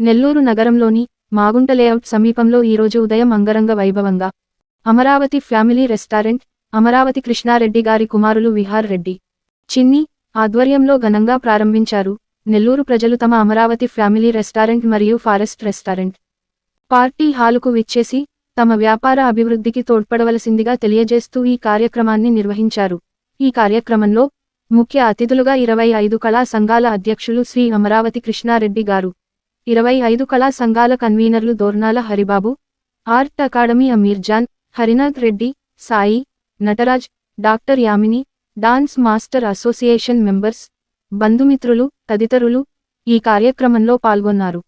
నెల్లూరు నగరంలోని మాగుంట లేఅవుట్ సమీపంలో ఈరోజు ఉదయం అంగరంగ వైభవంగా అమరావతి ఫ్యామిలీ రెస్టారెంట్ అమరావతి కృష్ణారెడ్డి గారి కుమారులు విహార్ రెడ్డి చిన్ని ఆధ్వర్యంలో ఘనంగా ప్రారంభించారు. నెల్లూరు ప్రజలు తమ అమరావతి ఫ్యామిలీ రెస్టారెంట్ మరియు ఫారెస్ట్ రెస్టారెంట్ పార్టీ హాలుకు విచ్చేసి తమ వ్యాపార అభివృద్ధికి తోడ్పడవలసిందిగా తెలియజేస్తూ ఈ కార్యక్రమాన్ని నిర్వహించారు. ఈ కార్యక్రమంలో ముఖ్య అతిథులుగా ఇరవై ఐదు కళా సంఘాల అధ్యక్షులు శ్రీ అమరావతి కృష్ణారెడ్డి గారు ఇరవై ఐదు కళా సంఘాల కన్వీనర్లు Dornala Haribabu art academy Amirjan Harinath Reddy Sai Nataraj doctor Yamini dance master association members బంధుమిత్రులు తదితరులు ఈ కార్యక్రమంలో పాల్గొన్నారు.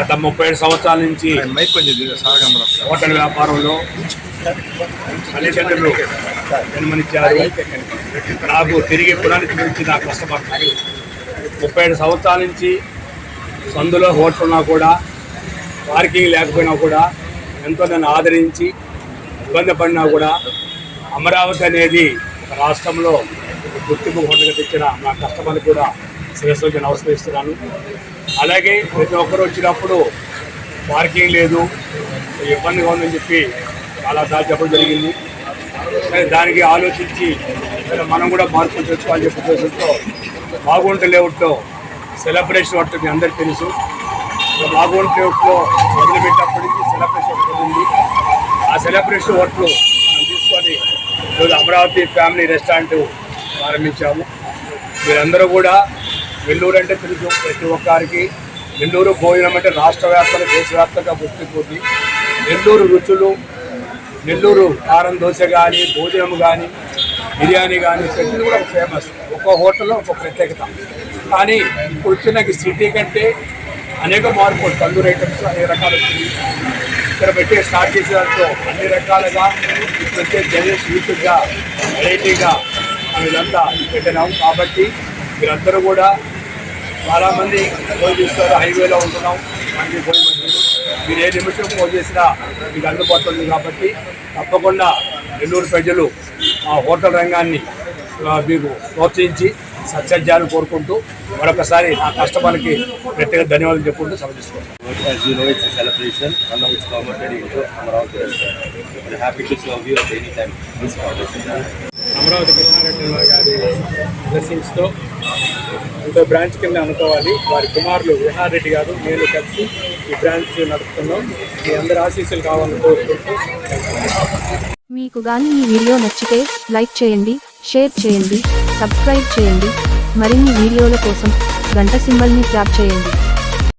గత ముప్పై ఏడు సంవత్సరాల నుంచి. హోటల్ వ్యాపారంలో తల్లిదండ్రులు జన్మనిచ్చారు నాకు తిరిగి పునాది గురించి నాకు కష్టపడతారు ముప్పై ఏడు సంవత్సరాల నుంచి సందులో హోటల్ ఉన్నా కూడా పార్కింగ్ లేకపోయినా కూడా ఎంతో నన్ను ఆదరించి ఇబ్బంది పడినా కూడా అమరావతి అనేది రాష్ట్రంలో గుర్తింపు హోటల్గా తెచ్చిన నా కష్టమని కూడా శిరస్సుకి నమస్కరిస్తున్నాను. అలాగే ప్రతి ఒక్కరు వచ్చినప్పుడు పార్కింగ్ లేదు ఇబ్బందిగా ఉందని చెప్పి చాలాసార్లు చెప్పడం జరిగింది. కానీ దానికి ఆలోచించి మనం కూడా మార్పులు తెచ్చుకోవాలని చెప్పి ఉద్దేశంతో బాగుంట లేఅవుట్లో సెలబ్రేషన్ వర్క్ మీ అందరికీ తెలుసు. బాగుంట లేఅవుట్లో మొదలుపెట్టినప్పటి సెలబ్రేషన్ వర్క్ ఉంది. ఆ సెలబ్రేషన్ వర్క్లు మనం తీసుకొని ఈరోజు అమరావతి ఫ్యామిలీ రెస్టారెంట్ ప్రారంభించాము. మీరందరూ కూడా నెల్లూరు అంటే తెలుసు ప్రతి ఒక్కరికి. నెల్లూరు భోజనం అంటే రాష్ట్ర వ్యాప్తంగా దేశవ్యాప్తంగా గుర్తిపోతుంది నెల్లూరు రుచులు నెల్లూరు కారం దోశ కానీ భోజనం కానీ బిర్యానీ కానీ ప్రతిది కూడా ఫేమస్. ఒక్కో హోటల్లో ఒక్కో ప్రత్యేకత. కానీ ఇప్పుడు వచ్చిన సిటీ కంటే అనేక మార్పులు తందూరు ఐటమ్స్ అనేక రకాలు ఇక్కడ పెట్టి స్టార్ట్ చేసే దాంట్లో అన్ని రకాలుగా ఇప్పుడు వచ్చే జనరేషన్ వెరైటీగా వీళ్ళంతా పెట్టినాం కాబట్టి మీరందరూ కూడా చాలామంది ఫోన్ చేస్తారు హైవేలో ఉంటున్నాం. మంచి ఫోన్ మీరు ఏ నిమిషం ఫోన్ చేసినా మీకు అందుబాటులో ఉంది కాబట్టి తప్పకుండా నెల్లూరు ప్రజలు ఆ హోటల్ రంగాన్ని మీకు ప్రోత్సహించి సక్సెస్ కోరుకుంటూ మరొకసారి నా కస్టమర్కి గట్టిగా ధన్యవాదాలు చెప్పుకుంటూ సమర్థిస్తున్నాను celebration you know, it's. Amaravati Krishna Reddy గారి బ్లెస్సింగ్స్తో ఇంకో బ్రాంచ్ కింద అనుకోవాలి వారి కుమారులు విహార్ రెడ్డి గారు నేను కలిసి ఈ బ్రాంచ్ నడుపుతున్నాం. మీ అందరి ఆశీస్సులు కావాలని కోరుకుంటూ మీకు గాని ఈ వీడియో నచ్చితే లైక్ చేయండి షేర్ చేయండి సబ్స్క్రైబ్ చేయండి. మరిన్ని వీడియోల కోసం గంట సింబల్ని ట్యాప్ చేయండి.